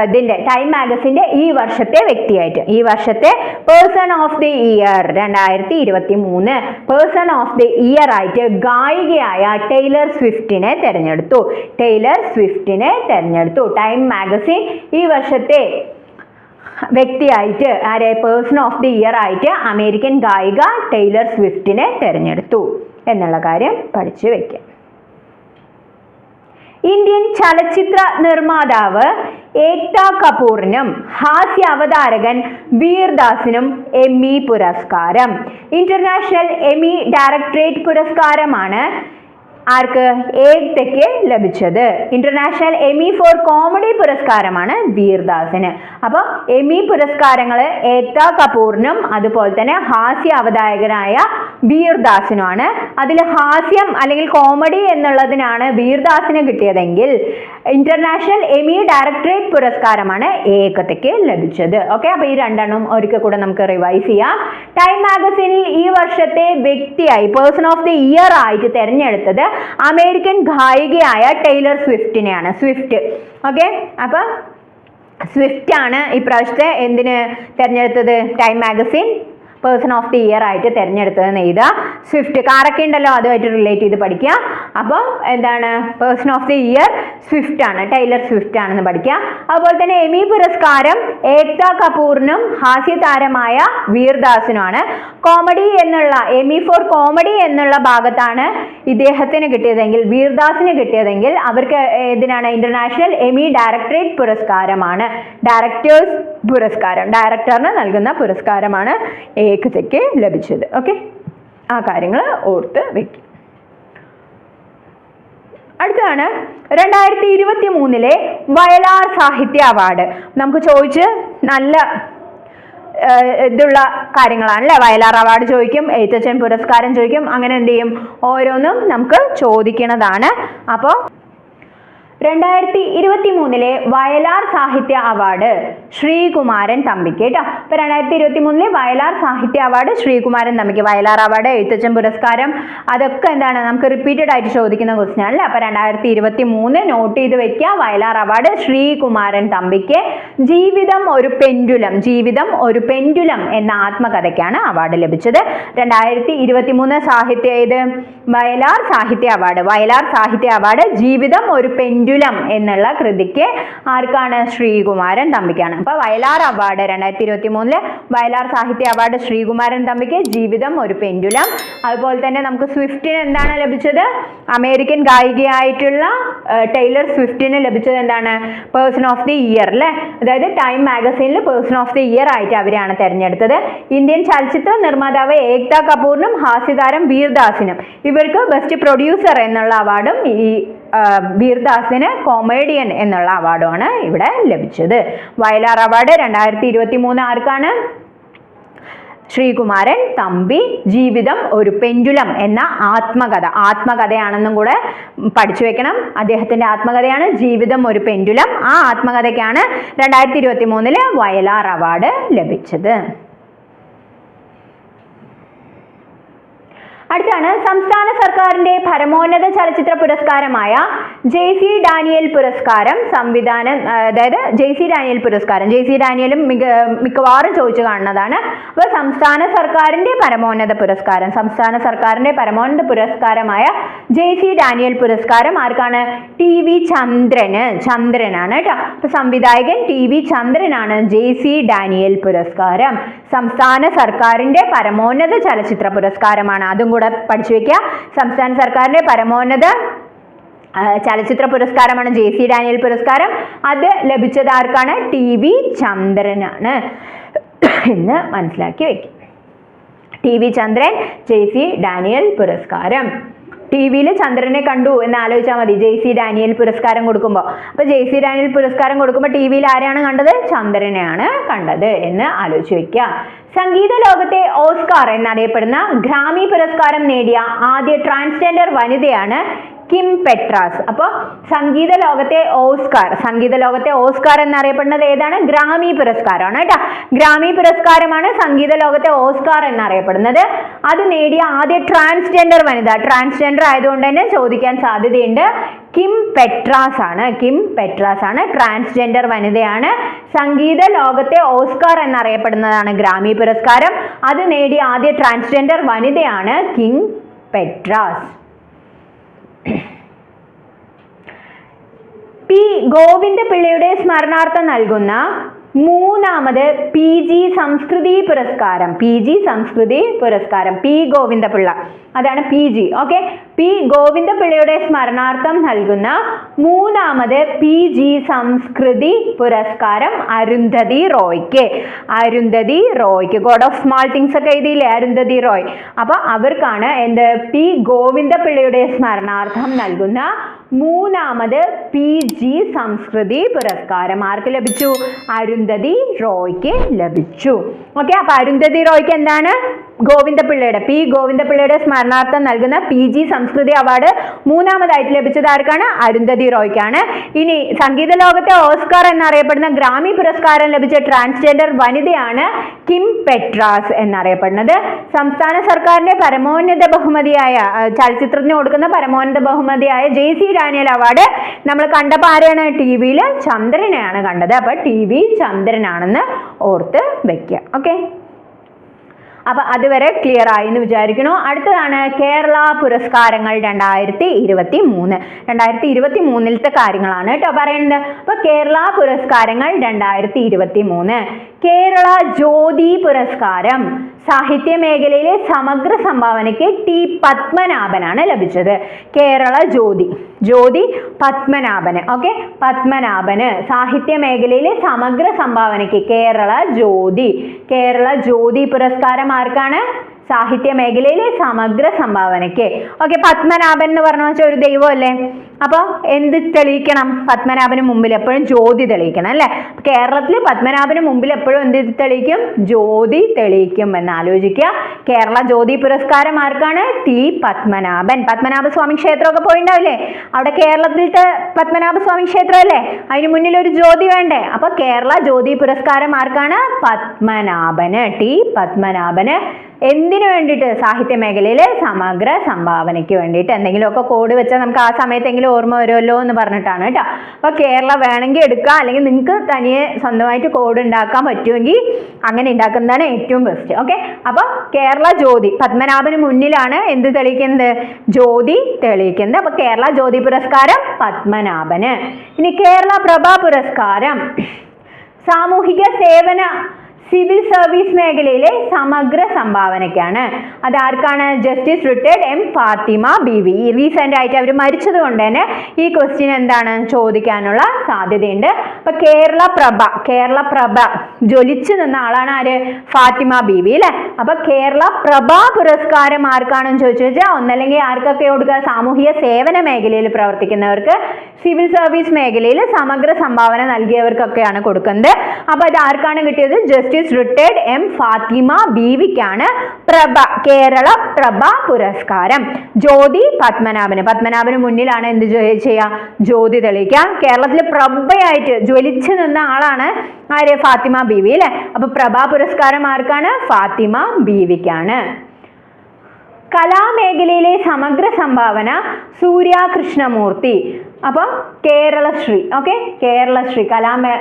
ഇതിന്റെ ടൈം മാഗസിന്റെ ഈ വർഷത്തെ വ്യക്തിയായിട്ട്. ഈ വർഷത്തെ പേഴ്സൺ ഓഫ് ദി ഇയർ രണ്ടായിരത്തി ഇരുപത്തി മൂന്ന് പേഴ്സൺ ഓഫ് ദി ഇയർ ആയിട്ട് ഗായികയായ ടൈലർ സ്വിഫ്റ്റിനെ തിരഞ്ഞെടുത്തു. ടൈലർ സ്വിഫ്റ്റിനെ തിരഞ്ഞെടുത്തു. ടൈം മാഗസിൻ ഈ വർഷത്തെ വ്യക്തിയായിട്ട് ആരെ? പേഴ്സൺ ഓഫ് ദി ഇയർ ആയിട്ട് അമേരിക്കൻ ഗായിക ടൈലർ സ്വിഫ്റ്റിനെ തിരഞ്ഞെടുത്തു എന്നുള്ള കാര്യം പഠിച്ചു വെക്കാം. ഇന്ത്യൻ ചലച്ചിത്ര നിർമ്മാതാവ് ഏക്ത കപൂറിനും ഹാസ്യ അവതാരകൻ വീർദാസിനും എമ്മി പുരസ്കാരം. ഇന്റർനാഷണൽ എമ്മി ഡയറക്ടറേറ്റ് പുരസ്കാരമാണ് ആർക്ക്? ഏക്തയ്ക്ക് ലഭിച്ചത്. ഇന്റർനാഷണൽ എമി ഫോർ കോമഡി പുരസ്കാരമാണ് വീർദാസിന്. അപ്പോൾ എമി പുരസ്കാരങ്ങൾ ഏക്ത കപൂറിനും അതുപോലെ തന്നെ ഹാസ്യ അവതായകനായ വീർദാസിനുമാണ്. അതിൽ ഹാസ്യം അല്ലെങ്കിൽ കോമഡി എന്നുള്ളതിനാണ് വീർദാസിന് കിട്ടിയതെങ്കിൽ ഇന്റർനാഷണൽ എമി ഡയറക്ടറേറ്റ് പുരസ്കാരമാണ് ഏകതയ്ക്ക് ലഭിച്ചത്. ഓക്കെ അപ്പോൾ ഈ രണ്ടെണ്ണം ഒരിക്കൽ കൂടെ നമുക്ക് റിവൈസ് ചെയ്യാം. ടൈം മാഗസിനിൽ ഈ വർഷത്തെ വ്യക്തിയായി പേഴ്സൺ ഓഫ് ദി ഇയർ ആയിട്ട് തിരഞ്ഞെടുത്തത് അമേരിക്കൻ ഗായികയായ ടൈലർ സ്വിഫ്റ്റിനെയാണ്. സ്വിഫ്റ്റ്. ഓക്കെ? അപ്പൊ സ്വിഫ്റ്റ് ആണ് ഇപ്രാവശ്യത്തെ എന്തിന് തിരഞ്ഞെടുത്തത്? Time magazine. Person of the year ആയിട്ട് തിരഞ്ഞെടുത്തതെന്ന് എഴുതുക സ്വിഫ്റ്റ് കാറൊക്കെ ഉണ്ടല്ലോ അതുമായിട്ട് റിലേറ്റ് ചെയ്ത് പഠിക്കുക. അപ്പോൾ എന്താണ്? Person of the year Swift ആണ് ടൈലർ സ്വിഫ്റ്റ് ആണെന്ന് പഠിക്കുക. അതുപോലെ തന്നെ എമി പുരസ്കാരം ഏക്ത കപൂറിനും ഹാസ്യ താരമായ വീർദാസിനുമാണ് കോമഡി എന്നുള്ള എമി ഫോർ കോമഡി എന്നുള്ള ഭാഗത്താണ് ഇദ്ദേഹത്തിന് കിട്ടിയതെങ്കിൽ വീർദാസിന് കിട്ടിയതെങ്കിൽ അവർക്ക് ഇതിനാണ് ഇന്റർനാഷണൽ എമി ഡയറക്ടറേറ്റ് പുരസ്കാരമാണ്. ഡയറക്ടേഴ്സ് പുരസ്കാരം ഡയറക്ടറിന് നൽകുന്ന പുരസ്കാരമാണ് ഏകതയ്ക്ക് ലഭിച്ചത്. ഓക്കെ ആ കാര്യങ്ങൾ ഓർത്ത് വെക്കും. അടുത്താണ് രണ്ടായിരത്തി ഇരുപത്തി മൂന്നിലെ വയലാർ സാഹിത്യ അവാർഡ്. നമുക്ക് ചോദിച്ച് നല്ല ഇതുള്ള കാര്യങ്ങളാണ് അല്ലേ വയലാർ അവാർഡ് ചോദിക്കും എഴുത്തച്ഛൻ പുരസ്കാരം ചോദിക്കും അങ്ങനെ എന്ത് ചെയ്യും? ഓരോന്നും നമുക്ക് ചോദിക്കണതാണ്. അപ്പോൾ രണ്ടായിരത്തി ഇരുപത്തി മൂന്നിലെ വയലാർ സാഹിത്യ അവാർഡ് ശ്രീകുമാരൻ തമ്പിക്ക് കേട്ടോ ഇപ്പൊ രണ്ടായിരത്തി ഇരുപത്തി മൂന്നിലെ വയലാർ സാഹിത്യ അവാർഡ് ശ്രീകുമാരൻ തമ്പിക്ക് വയലാർ അവാർഡ് എഴുത്തച്ഛൻ പുരസ്കാരം. അതൊക്കെ എന്താണ്? നമുക്ക് റിപ്പീറ്റഡ് ആയിട്ട് ചോദിക്കുന്ന ക്വസ്റ്റ്യൻ ആണല്ലേ? അപ്പൊ രണ്ടായിരത്തി ഇരുപത്തി മൂന്ന് നോട്ട് ചെയ്ത് വെക്കുക വയലാർ അവാർഡ് ശ്രീകുമാരൻ തമ്പിക്ക്. ജീവിതം ഒരു പെൻഡുലം ജീവിതം ഒരു പെൻഡുലം എന്ന ആത്മകഥയ്ക്കാണ് അവാർഡ് ലഭിച്ചത്. രണ്ടായിരത്തി ഇരുപത്തി മൂന്ന് സാഹിത്യ ഇത് വയലാർ സാഹിത്യ അവാർഡ്. വയലാർ സാഹിത്യ അവാർഡ് ജീവിതം ഒരു പെൻഡുലം പെൻഡുലം എന്നുള്ള കൃതിക്ക് ആർക്കാണ്? ശ്രീകുമാരൻ തമ്പിക്കാണ്. അപ്പൊ വയലാർ അവാർഡ് രണ്ടായിരത്തി ഇരുപത്തി മൂന്നിൽ വയലാർ സാഹിത്യ അവാർഡ് ശ്രീകുമാരൻ തമ്പിക്ക് ജീവിതം ഒരു പെൻഡുലം. അതുപോലെ തന്നെ നമുക്ക് സ്വിഫ്റ്റിന് എന്താണ് ലഭിച്ചത്? അമേരിക്കൻ ഗായികയായിട്ടുള്ള ടൈലർ സ്വിഫ്റ്റിന് ലഭിച്ചത് എന്താണ്? പേഴ്സൺ ഓഫ് ദി ഇയർ അല്ലേ അതായത് ടൈം മാഗസീനിൽ പേഴ്സൺ ഓഫ് ദി ഇയർ ആയിട്ട് അവരെയാണ് തെരഞ്ഞെടുത്തത്. ഇന്ത്യൻ ചലച്ചിത്ര നിർമ്മാതാവ് ഏക്ത കപൂറിനും ഹാസ്യതാരം വീർദാസിനും. ഇവർക്ക് ബെസ്റ്റ് പ്രൊഡ്യൂസർ എന്നുള്ള അവാർഡും ഈ ആ, വീർദാസിന് കൊമേഡിയൻ എന്നുള്ള അവാർഡുമാണ് ഇവിടെ ലഭിച്ചത്. വയലാർ അവാർഡ് രണ്ടായിരത്തി ഇരുപത്തി മൂന്ന് ആർക്കാണ്? ശ്രീകുമാരൻ തമ്പി ജീവിതം ഒരു പെൻഡുലം എന്ന ആത്മകഥ. ആത്മകഥയാണെന്നും കൂടെ പഠിച്ചു വെക്കണം. അദ്ദേഹത്തിന്റെ ആത്മകഥയാണ് ജീവിതം ഒരു പെൻഡുലം. ആ ആത്മകഥയ്ക്കാണ് രണ്ടായിരത്തി ഇരുപത്തി മൂന്നിൽ വയലാർ അവാർഡ് ലഭിച്ചത്. അടുത്താണ് സംസ്ഥാന സർക്കാരിന്റെ പരമോന്നത ചലച്ചിത്ര പുരസ്കാരമായ ജെ സി ഡാനിയൽ പുരസ്കാരം സംവിധാനം അതായത് ജെ സി ഡാനിയൽ പുരസ്കാരം. ജെ സി ഡാനിയലും മിക മിക്കവാറും ചോദിച്ചു കാണുന്നതാണ്. അപ്പോൾ സംസ്ഥാന സർക്കാരിന്റെ പരമോന്നത പുരസ്കാരം സംസ്ഥാന സർക്കാരിന്റെ പരമോന്നത പുരസ്കാരമായ ജെ സി ഡാനിയൽ പുരസ്കാരം ആർക്കാണ്? ടി വി ചന്ദ്രന് ചന്ദ്രനാണ് കേട്ടോ. അപ്പൊ സംവിധായകൻ ടി വി ചന്ദ്രനാണ് ജെ സി ഡാനിയൽ പുരസ്കാരം. സംസ്ഥാന സർക്കാരിന്റെ പരമോന്നത ചലച്ചിത്ര പുരസ്കാരമാണ്. അതും കൂടെ പഠിച്ചു വെക്കുക സംസ്ഥാന സർക്കാരിന്റെ പരമോന്നത ചലച്ചിത്ര പുരസ്കാരമാണ് ജെ സി ഡാനിയൽ പുരസ്കാരം. അത് ലഭിച്ചത് ആർക്കാണ്? ടി വി ചന്ദ്രനാണ്. എന്ന് മനസ്സിലാക്കി വെക്കും T V Chandran J C Daniel പുരസ്കാരം. ടി വിയിൽ ചന്ദ്രനെ കണ്ടു എന്ന് ആലോചിച്ചാൽ മതി. ജെ സി ഡാനിയൽ പുരസ്കാരം കൊടുക്കുമ്പോൾ അപ്പോൾ ജെ സി ഡാനിയൽ പുരസ്കാരം കൊടുക്കുമ്പോൾ ടി വിയിൽ ആരെയാണ് കണ്ടത്? ചന്ദ്രനെയാണ് കണ്ടത് എന്ന് ആലോചിച്ച് വെക്കുക സംഗീത ലോകത്തെ ഓസ്കാർ എന്നറിയപ്പെടുന്ന ഗ്രാമി പുരസ്കാരം നേടിയ ആദ്യ ട്രാൻസ്ജെൻഡർ വനിതയാണ് കിം പെട്രാസ്. അപ്പോൾ സംഗീത ലോകത്തെ ഓസ്കാർ സംഗീത ലോകത്തെ ഓസ്കാർ എന്നറിയപ്പെടുന്നത് ഏതാണ്? ഗ്രാമി പുരസ്കാരമാണ് കേട്ടോ. ഗ്രാമി പുരസ്കാരമാണ് സംഗീത ലോകത്തെ ഓസ്കാർ എന്നറിയപ്പെടുന്നത്. അത് നേടിയ ആദ്യ ട്രാൻസ്ജെൻഡർ വനിത. ട്രാൻസ്ജെൻഡർ ആയതുകൊണ്ട് തന്നെ ചോദിക്കാൻ സാധ്യതയുണ്ട്. കിം പെട്രാസ് ആണ് കിം പെട്രാസ് ആണ് ട്രാൻസ്ജെൻഡർ വനിതയാണ്. സംഗീത ലോകത്തെ ഓസ്കാർ എന്നറിയപ്പെടുന്നതാണ് ഗ്രാമി പുരസ്കാരം. അത് നേടിയ ആദ്യ ട്രാൻസ്ജെൻഡർ വനിതയാണ് കിം പെട്രാസ്. Yeah. പി ഗോവിന്ദപിള്ളയുടെ സ്മരണാർത്ഥം നൽകുന്ന മൂന്നാമത് പി ജി സംസ്കൃതി പുരസ്കാരം പി ജി സംസ്കൃതി പുരസ്കാരം പി ഗോവിന്ദപിള്ള അതാണ് പി ജി. ഓക്കെ? പി ഗോവിന്ദപിള്ളയുടെ സ്മരണാർത്ഥം നൽകുന്ന മൂന്നാമത് പി ജി സംസ്കൃതി പുരസ്കാരം അരുന്ധതി റോയ്ക്ക്. അരുന്ധതി റോയ്ക്ക്. ഗോഡ് ഓഫ് സ്മാൾ തിങ്സ് ഒക്കെ എഴുതിയില്ലേ? അരുന്ധതി റോയ്. അപ്പോൾ അവർക്കാണ് എന്ത്? പി ഗോവിന്ദപിള്ളയുടെ സ്മരണാർത്ഥം നൽകുന്ന മൂന്നാമത് പി ജി സംസ്കൃതി പുരസ്കാരം ആർക്ക് ലഭിച്ചു? അരുന്ധതി റോയ്ക്ക് ലഭിച്ചു. ഓക്കെ അപ്പൊ അരുന്ധതി റോയ്ക്ക് എന്താണ്? ഗോവിന്ദപിള്ളയുടെ പി ഗോവിന്ദപിള്ളയുടെ സ്മരണാർത്ഥം നൽകുന്ന പി ജി സംസ്കൃതി അവാർഡ് മൂന്നാമതായിട്ട് ലഭിച്ചത് ആർക്കാണ്? അരുന്ധതി റോയ്ക്കാണ്. ഇനി സംഗീത ലോകത്തെ ഓസ്കാർ എന്നറിയപ്പെടുന്ന ഗ്രാമി പുരസ്കാരം ലഭിച്ച ട്രാൻസ്ജെൻഡർ വനിതയാണ് കിം പെട്രാസ് എന്നറിയപ്പെടുന്നത്. സംസ്ഥാന സർക്കാരിന്റെ പരമോന്നത ബഹുമതിയായ ചലച്ചിത്രത്തിന് കൊടുക്കുന്ന പരമോന്നത ബഹുമതിയായ ജെ സി ഡാനിയൽ അവാർഡ് നമ്മൾ കണ്ടപ്പോൾ ആരെയാണ് ടി വിയിൽ ചന്ദ്രനെയാണ് കണ്ടത്. അപ്പൊ ടി വി ചന്ദ്രനാണെന്ന് ഓർത്ത് വെക്കുക ഓക്കെ അപ്പൊ അതുവരെ ക്ലിയർ ആയി എന്ന് വിചാരിക്കണോ അടുത്തതാണ് കേരള പുരസ്കാരങ്ങൾ രണ്ടായിരത്തി ഇരുപത്തി മൂന്ന് രണ്ടായിരത്തി ഇരുപത്തി മൂന്നിലത്തെ കാര്യങ്ങളാണ് കേട്ടോ പറയുന്നത്. അപ്പൊ കേരള പുരസ്കാരങ്ങൾ രണ്ടായിരത്തി ഇരുപത്തി മൂന്ന് കേരള ജ്യോതി പുരസ്കാരം. സാഹിത്യ മേഖലയിലെ സമഗ്ര സംഭാവനയ്ക്ക് ടി പത്മനാഭനാണ് ലഭിച്ചത്. കേരള ജ്യോതി. ജ്യോതി പത്മനാഭന്. ഓക്കെ പത്മനാഭന് സാഹിത്യ മേഖലയിലെ സമഗ്ര സംഭാവനയ്ക്ക് കേരള ജ്യോതി. കേരള ജ്യോതി പുരസ്കാരം ആർക്കാണ്? സാഹിത്യ മേഖലയിലെ സമഗ്ര സംഭാവനയ്ക്ക്. ഓക്കെ പത്മനാഭൻ എന്ന് പറഞ്ഞു വെച്ചാൽ ഒരു ദൈവമല്ലേ? അപ്പോൾ എന്ത് തെളിയിക്കണം? പത്മനാഭന് മുമ്പിൽ എപ്പോഴും ജ്യോതി തെളിയിക്കണം അല്ലേ? കേരളത്തിൽ പത്മനാഭന് മുമ്പിൽ എപ്പോഴും എന്ത് തെളിയിക്കും? ജ്യോതി തെളിയിക്കും എന്ന് ആലോചിക്കുക കേരള ജ്യോതി പുരസ്കാരം ആർക്കാണ്? ടി പത്മനാഭൻ. പത്മനാഭ സ്വാമി ക്ഷേത്രമൊക്കെ പോയിണ്ടാവില്ലേ? അവിടെ കേരളത്തിലത്തെ പത്മനാഭ സ്വാമി ക്ഷേത്രം അല്ലേ അതിന് മുന്നിൽ ഒരു ജ്യോതി വേണ്ടേ? അപ്പോൾ കേരള ജ്യോതി പുരസ്കാരം ആർക്കാണ്? പത്മനാഭന്. ടി പത്മനാഭന്. എന്തിനു വേണ്ടിയിട്ട് സാഹിത്യ മേഖലയിൽ സമഗ്ര സംഭാവനയ്ക്ക് വേണ്ടിയിട്ട് എന്തെങ്കിലുമൊക്കെ കോഡ് വെച്ചാൽ നമുക്ക് ആ സമയത്തെങ്കിലും ഓർമ്മ വരുമല്ലോ എന്ന് പറഞ്ഞിട്ടാണ് കേട്ടോ. അപ്പോൾ കേരള വേണമെങ്കിൽ എടുക്കുക അല്ലെങ്കിൽ നിങ്ങൾക്ക് തനിയെ സ്വന്തമായിട്ട് കോഡ് ഉണ്ടാക്കാൻ പറ്റുമെങ്കിൽ അങ്ങനെ ഉണ്ടാക്കുന്നതാണ് ഏറ്റവും ബെസ്റ്റ് ഓക്കെ അപ്പോൾ കേരള ജ്യോതി പത്മനാഭന് മുന്നിലാണ് എന്ത് തെളിയിക്കുന്നത്? ജ്യോതി തെളിയിക്കുന്നത്. അപ്പോൾ കേരള ജ്യോതി പുരസ്കാരം പത്മനാഭന്. ഇനി കേരള പ്രഭ പുരസ്കാരം. സാമൂഹിക സേവന സിവിൽ സർവീസ് മേഖലയിലെ സമഗ്ര സംഭാവനയ്ക്കാണ്. അത് ആർക്കാണ്? Justice retired M Fathima Beevi recent ആയിട്ട് അവർ മരിച്ചത് കൊണ്ട് തന്നെ ഈ ക്വസ്റ്റ്യൻ എന്താണ്? ചോദിക്കാനുള്ള സാധ്യതയുണ്ട്. അപ്പൊ കേരള പ്രഭ കേരള പ്രഭ ജ്വലിച്ചു നിന്ന ആളാണ് ആര്? ഫാത്തിമ ബി വി അല്ലെ? അപ്പൊ കേരള പ്രഭ പുരസ്കാരം ആർക്കാണെന്ന് ചോദിച്ചു വെച്ചാൽ ഒന്നല്ലെങ്കിൽ ആർക്കൊക്കെ കൊടുക്കുക? സാമൂഹിക സേവന മേഖലയിൽ പ്രവർത്തിക്കുന്നവർക്ക് സിവിൽ സർവീസ് മേഖലയിൽ സമഗ്ര സംഭാവന നൽകിയവർക്കൊക്കെയാണ് കൊടുക്കുന്നത്. അപ്പൊ അത് ആർക്കാണ് കിട്ടിയത്? ജസ്റ്റിസ് റിട്ടയർഡ് എം ഫാത്തിമ ബീവിക്കാണ് പ്രഭ കേരള പ്രഭ പുരസ്കാരം. ജ്യോതി പത്മനാഭന്. പത്മനാഭന് മുന്നിലാണ് എന്ത് ചെയ്യുക ചെയ്യാ? ജ്യോതി തെളിയിക്കുക കേരളത്തിലെ പ്രഭയായിട്ട് ജ്വലിച്ചു നിന്ന ആളാണ് ആര്? ഫാത്തിമ ബീവി അല്ലെ? അപ്പൊ പ്രഭ പുരസ്കാരം ആർക്കാണ്? ഫാത്തിമ ബീവിക്കാണ്. കലാമേഖലയിലെ സമഗ്ര സംഭാവന സൂര്യ കൃഷ്ണമൂർത്തി അപ്പോൾ കേരളശ്രീ. ഓക്കെ? കേരളശ്രീ. കലാമേ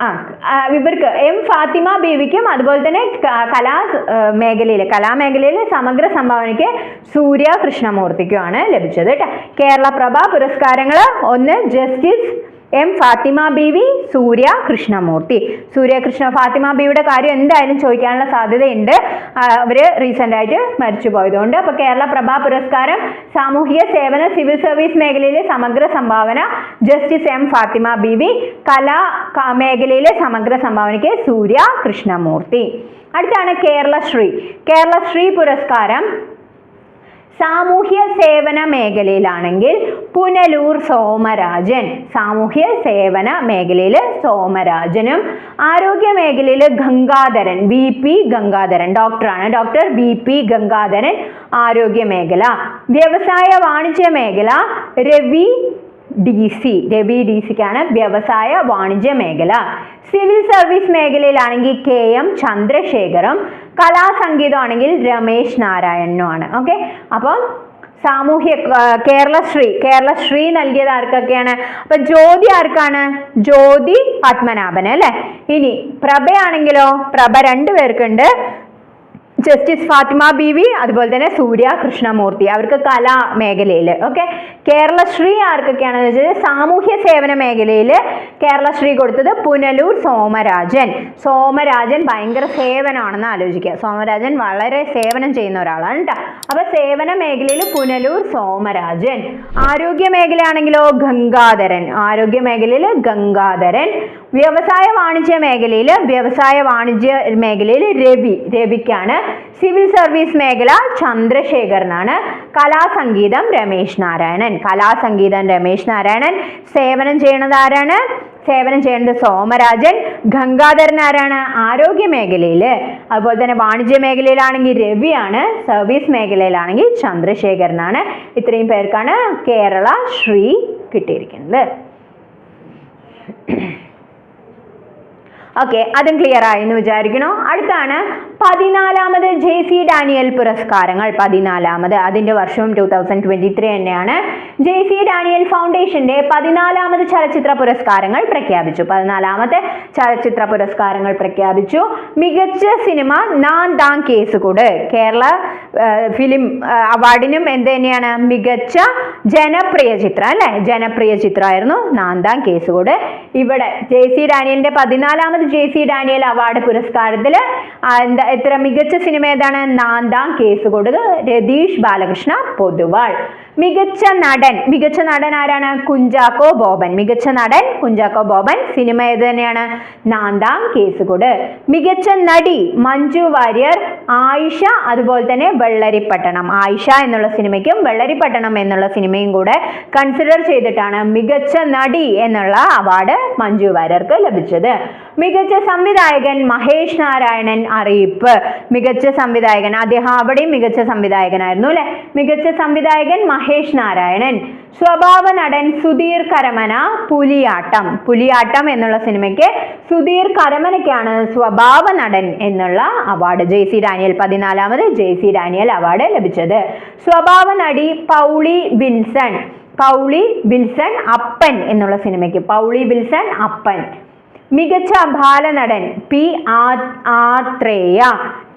ആ, ഇവർക്ക് എം ഫാത്തിമ ബീവിക്കും അതുപോലെ തന്നെ കലാ മേഖലയിൽ കലാമേഖലയിൽ സമഗ്ര സംഭാവനയ്ക്ക് സൂര്യ കൃഷ്ണമൂർത്തിക്കുമാണ് ലഭിച്ചത് കേട്ടോ കേരള പ്രഭ പുരസ്കാരങ്ങൾ ഒന്ന് ജസ്റ്റിസ് എം ഫാത്തിമ ബീവി സൂര്യ കൃഷ്ണമൂർത്തി. സൂര്യ കൃഷ്ണ ഫാത്തിമ ബീവിയുടെ കാര്യം എന്തായാലും ചോദിക്കാനുള്ള സാധ്യതയുണ്ട്. അവർ ആയിട്ട് മരിച്ചു പോയതുകൊണ്ട്. അപ്പോൾ കേരള പ്രഭാ പുരസ്കാരം സാമൂഹിക സേവന സിവിൽ സർവീസ് മേഖലയിലെ സമഗ്ര സംഭാവന ജസ്റ്റിസ് എം ഫാത്തിമ ബീവി കലാ മേഖലയിലെ സമഗ്ര സംഭാവനയ്ക്ക് സൂര്യ കൃഷ്ണമൂർത്തി. അടുത്താണ് കേരളശ്രീ കേരളശ്രീ പുരസ്കാരം സാമൂഹ്യ സേവന മേഖലയിലാണെങ്കിൽ പുനലൂർ സോമരാജൻ. സാമൂഹ്യ സേവന മേഖലയിൽ സോമരാജനും ആരോഗ്യ മേഖലയിൽ ഗംഗാധരൻ വി പി ഗംഗാധരൻ ഡോക്ടറാണ്. ഡോക്ടർ വി പി ഗംഗാധരൻ ആരോഗ്യ മേഖല. വ്യവസായ വാണിജ്യ മേഖല Ravi D C Ravi D സിക്കാണ് വ്യവസായ വാണിജ്യ മേഖല. സിവിൽ സർവീസ് മേഖലയിലാണെങ്കിൽ കെ എം ചന്ദ്രശേഖറും കലാസംഗീതം ആണെങ്കിൽ രമേശ് നാരായണനുമാണ്. ഓക്കെ? അപ്പം സാമൂഹ്യ കേരളശ്രീ കേരളശ്രീ നൽകിയത് ആർക്കൊക്കെയാണ്? അപ്പൊ ജ്യോതി ആർക്കാണ്? ജ്യോതി പത്മനാഭൻ അല്ലെ? ഇനി പ്രഭയാണെങ്കിലോ? പ്രഭ രണ്ടു പേർക്കുണ്ട്. ജസ്റ്റിസ് ഫാത്തിമ ബി വി അതുപോലെ തന്നെ സൂര്യ കൃഷ്ണമൂർത്തി അവർക്ക് കലാ മേഖലയിൽ ഓക്കെ കേരളശ്രീ ആർക്കൊക്കെയാണെന്ന് വെച്ചാൽ സാമൂഹ്യ സേവന മേഖലയിൽ കേരളശ്രീ കൊടുത്തത് പുനലൂർ സോമരാജൻ. സോമരാജൻ ഭയങ്കര സേവനമാണെന്ന് ആലോചിക്കുക. സോമരാജൻ വളരെ സേവനം ചെയ്യുന്ന ഒരാളാണ് കേട്ടോ അപ്പൊ സേവന മേഖലയിൽ പുനലൂർ സോമരാജൻ. ആരോഗ്യ മേഖലയാണെങ്കിലോ ഗംഗാധരൻ. ആരോഗ്യ മേഖലയിൽ ഗംഗാധരൻ. വ്യവസായ വാണിജ്യ മേഖലയിൽ വ്യവസായ വാണിജ്യ മേഖലയിൽ രവി രവിക്കാണ്. സിവിൽ സർവീസ് മേഖല ചന്ദ്രശേഖരനാണ്. കലാസംഗീതം രമേശ് നാരായണൻ. കലാസംഗീതം രമേശ് നാരായണൻ. സേവനം ചെയ്യണത് ആരാണ്? സേവനം ചെയ്യുന്നത് സോമരാജൻ. ഗംഗാധരൻ ആരാണ്? ആരോഗ്യ മേഖലയിൽ അതുപോലെ തന്നെ വാണിജ്യ മേഖലയിലാണെങ്കിൽ രവിയാണ്. സർവീസ് മേഖലയിലാണെങ്കിൽ ചന്ദ്രശേഖരനാണ്. ഇത്രയും പേർക്കാണ് കേരള ശ്രീ കിട്ടിയിരിക്കുന്നത്. ഓക്കെ അതും ക്ലിയർ ആയി എന്ന് വിചാരിക്കണോ അടുത്താണ് പതിനാലാമത് ജെ സി ഡാനിയൽ പുരസ്കാരങ്ങൾ. പതിനാലാമത് അതിന്റെ വർഷവും ടൂ തൗസൻഡ് ട്വന്റി ത്രീ തന്നെയാണ്. ജെ സി ഡാനിയൽ ഫൗണ്ടേഷന്റെ പതിനാലാമത് ചലച്ചിത്ര പുരസ്കാരങ്ങൾ പ്രഖ്യാപിച്ചു. പതിനാലാമത്തെ ചലച്ചിത്ര പുരസ്കാരങ്ങൾ പ്രഖ്യാപിച്ചു. മികച്ച സിനിമ നാൻ താൻ കേസുകൂട് കേരള ഫിലിം അവാർഡിനും എന്ത് തന്നെയാണ്? മികച്ച ജനപ്രിയ ചിത്രം അല്ലേ? ജനപ്രിയ ചിത്രമായിരുന്നു നാന്താം കേസുകൂട് ഇവിടെ ജെ സി ഡാനിയലിന്റെ പതിനാലാമത് ജെ സി ഡാനിയൽ അവാർഡ് പുരസ്കാരത്തിൽ എന്താ എത്ര മികച്ച സിനിമ ഏതാണ്? നാന്താം കേസ് കൊടുത്ത് രതീഷ് ബാലകൃഷ്ണ പൊതുവാൾ. മികച്ച നടൻ മികച്ച നടൻ ആരാണ്? കുഞ്ചാക്കോ ബോബൻ. മികച്ച നടൻ കുഞ്ചാക്കോ ബോബൻ. സിനിമ ഏത് തന്നെയാണ്? നാന്താം കേസുകൂട്. മികച്ച നടി മഞ്ജു വാര്യർ ആയിഷ അതുപോലെ തന്നെ വെള്ളരിപ്പട്ടണം. ആയിഷ എന്നുള്ള സിനിമയ്ക്കും വെള്ളരിപ്പട്ടണം എന്നുള്ള സിനിമയും കൂടെ കൺസിഡർ ചെയ്തിട്ടാണ് മികച്ച നടി എന്നുള്ള അവാർഡ് മഞ്ജു വാര്യർക്ക് ലഭിച്ചത്. മികച്ച സംവിധായകൻ മഹേഷ് നാരായണൻ അറിയിപ്പ്. മികച്ച സംവിധായകൻ അദ്ദേഹം അവിടെയും മികച്ച സംവിധായകനായിരുന്നു അല്ലെ? മികച്ച സംവിധായകൻ മഹേഷ് നാരായണൻ സ്വഭാവ നടൻ സുധീർ കരമന പുലിയാട്ടം. പുലിയാട്ടം എന്നുള്ള സിനിമയ്ക്ക് സുധീർ കരമനയ്ക്കാണ് സ്വഭാവ നടൻ എന്നുള്ള അവാർഡ് ജെ സി ഡാനിയൽ പതിനാലാമത് ജെ സി ഡാനിയൽ അവാർഡ് ലഭിച്ചത്. സ്വഭാവ നടി പൗളി വിൽസൺ. പൗളി വിൽസൺ അപ്പൻ എന്നുള്ള സിനിമയ്ക്ക്. പൗളി വിൽസൺ അപ്പൻ. മികച്ച ബാലനടൻ പി ആ- ആത്രേയ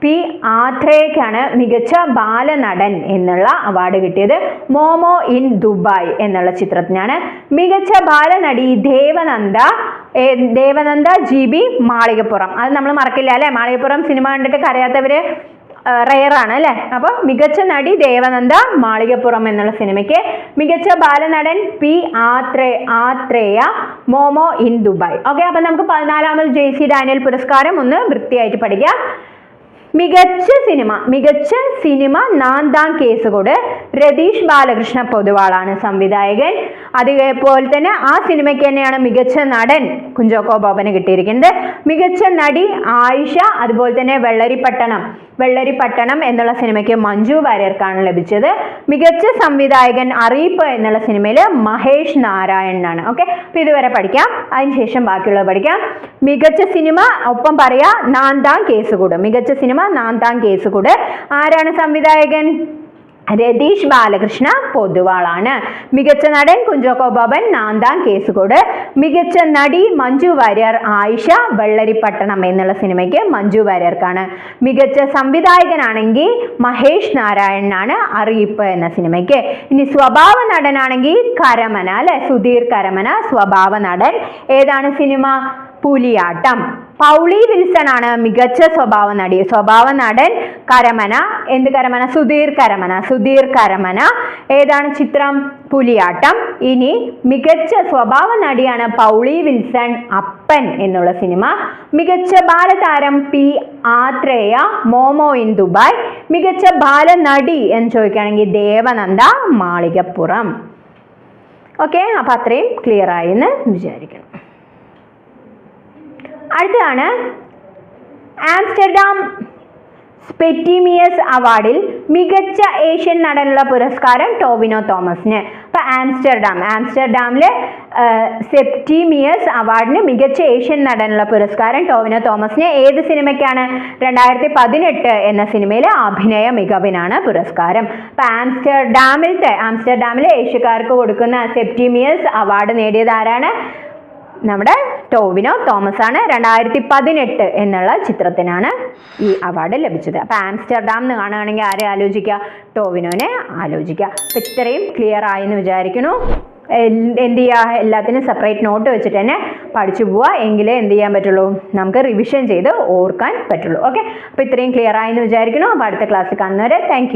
പി ആത്രേക്കാണ് മികച്ച ബാലനടൻ എന്നുള്ള അവാർഡ് കിട്ടിയത് മോമോ ഇൻ ദുബായ് എന്നുള്ള ചിത്രത്തിനാണ്. മികച്ച ബാലനടി ദേവനന്ദ ദേവനന്ദ ജി ബി മാളികപ്പുറം. അത് നമ്മൾ മറക്കില്ല അല്ലേ? മാളികപ്പുറം സിനിമ കണ്ടിട്ട് കരയാത്തവര് റയറാണ് അല്ലേ? അപ്പോൾ മികച്ച നടി ദേവനന്ദ മാളികപ്പുറം എന്നുള്ള സിനിമയ്ക്ക് മികച്ച ബാലനടൻ P Athre Athreya Momo in Dubai. Okay അപ്പം നമുക്ക് പതിനാലാമത് ജെ സി ഡാനിയൽ പുരസ്കാരം ഒന്ന് വൃത്തിയായിട്ട് പഠിക്കാം. മികച്ച സിനിമ മികച്ച സിനിമ നാന്താം കേസുകൂട് രതീഷ് ബാലകൃഷ്ണ പൊതുവാളാണ് സംവിധായകൻ. അതുപോലെ തന്നെ ആ സിനിമയ്ക്ക് തന്നെയാണ് മികച്ച നടൻ കുഞ്ചോക്കോ ബോബന് കിട്ടിയിരിക്കുന്നത്. മികച്ച നടി ആയിഷ അതുപോലെ തന്നെ വെള്ളരിപ്പട്ടണം വെള്ളരിപ്പട്ടണം എന്നുള്ള സിനിമയ്ക്ക് മഞ്ജു വാര്യർക്കാണ് ലഭിച്ചത്. മികച്ച സംവിധായകൻ അറിയിപ്പ് എന്നുള്ള സിനിമയിൽ മഹേഷ് നാരായണനാണ്. ഓക്കെ അപ്പോൾ ഇതുവരെ പഠിക്കാം. അതിനുശേഷം ബാക്കിയുള്ളത് പഠിക്കാം. മികച്ച സിനിമ ഒപ്പം പറയാ നാന്താം കേസുകൂട്. മികച്ച സിനിമ നാന്താം കേസ് കൂടെ ആരാണ് സംവിധായകൻ? രതീഷ് ബാലകൃഷ്ണ പൊതുവാളാണ്. മികച്ച നടൻ കുഞ്ചോക്കോ ബോബൻ നാന്താം കേസുകോട് മികച്ച നടി മഞ്ജു വാര്യർ ആയിഷ വെള്ളരിപ്പട്ടണം എന്നുള്ള സിനിമയ്ക്ക് മഞ്ജു വാര്യർക്കാണ്. മികച്ച സംവിധായകനാണെങ്കിൽ മഹേഷ് നാരായണനാണ് അറിയിപ്പ് എന്ന സിനിമയ്ക്ക്. ഇനി സ്വഭാവ നടനാണെങ്കിൽ കരമന അല്ലെ? സുധീർ കരമന സ്വഭാവ നടൻ. ഏതാണ് സിനിമ? പുലിയാട്ടം. പൗളി വിൽസൺ ആണ് മികച്ച സ്വഭാവ നടി സ്വഭാവ നടൻ കരമന. എന്ത് കരമന? സുധീർ കരമന. സുധീർ കരമന. ഏതാണ് ചിത്രം? പുലിയാട്ടം. ഇനി മികച്ച സ്വഭാവ നടിയാണ് പൗളി വിൽസൺ അപ്പൻ എന്നുള്ള സിനിമ. മികച്ച ബാലതാരം P Athreya Momo in Dubai. മികച്ച ബാലനടി എന്ന് ചോദിക്കുകയാണെങ്കിൽ ദേവനന്ദ മാളികപ്പുറം. ഓക്കെ അപ്പം അത്രയും ക്ലിയർ ആയി എന്ന് വിചാരിക്കണം അടുത്തതാണ് ആംസ്റ്റർഡാം സ്പെറ്റിമിയസ് അവാർഡിൽ മികച്ച ഏഷ്യൻ നടനുള്ള പുരസ്കാരം ടോവിനോ തോമസിന്. അപ്പൊ ആംസ്റ്റർഡാം ആംസ്റ്റർഡാമിലെ സെപ്റ്റിമിയസ് അവാർഡിന് മികച്ച ഏഷ്യൻ നടനുള്ള പുരസ്കാരം ടോവിനോ തോമസിന്. ഏത് സിനിമയ്ക്കാണ്? രണ്ടായിരത്തി പതിനെട്ട് എന്ന സിനിമയിലെ അഭിനയ മികവിനാണ് പുരസ്കാരം. അപ്പൊ ആംസ്റ്റർഡാമിലത്തെ ആംസ്റ്റർഡാമിലെ ഏഷ്യക്കാർക്ക് കൊടുക്കുന്ന സെപ്റ്റിമിയസ് അവാർഡ് നേടിയത് ആരാണ്? നമ്മുടെ ടോവിനോ തോമസ് ആണ് രണ്ടായിരത്തി പതിനെട്ട് എന്നുള്ള ചിത്രത്തിനാണ് ഈ അവാർഡ് ലഭിച്ചത്. അപ്പൊ ആംസ്റ്റർഡാം എന്ന് കാണുകയാണെങ്കിൽ ആരെ ആലോചിക്കുക? ടോവിനോനെ ആലോചിക്കുക. അപ്പൊ ഇത്രയും ക്ലിയർ ആയെന്ന് വിചാരിക്കുന്നു. എന്ത് ചെയ്യുക എല്ലാത്തിനും സെപ്പറേറ്റ് നോട്ട് വെച്ചിട്ട് തന്നെ പഠിച്ചു പോവുക. എങ്കിലേ എന്ത് ചെയ്യാൻ പറ്റുള്ളൂ? നമുക്ക് റിവിഷൻ ചെയ്ത് ഓർക്കാൻ പറ്റുള്ളൂ. ഓക്കെ അപ്പോൾ ഇത്രയും ക്ലിയർ ആയെന്ന് വിചാരിക്കുന്നു. അപ്പോൾ അടുത്ത ക്ലാസ്സിൽ കാണുന്നവരെ താങ്ക്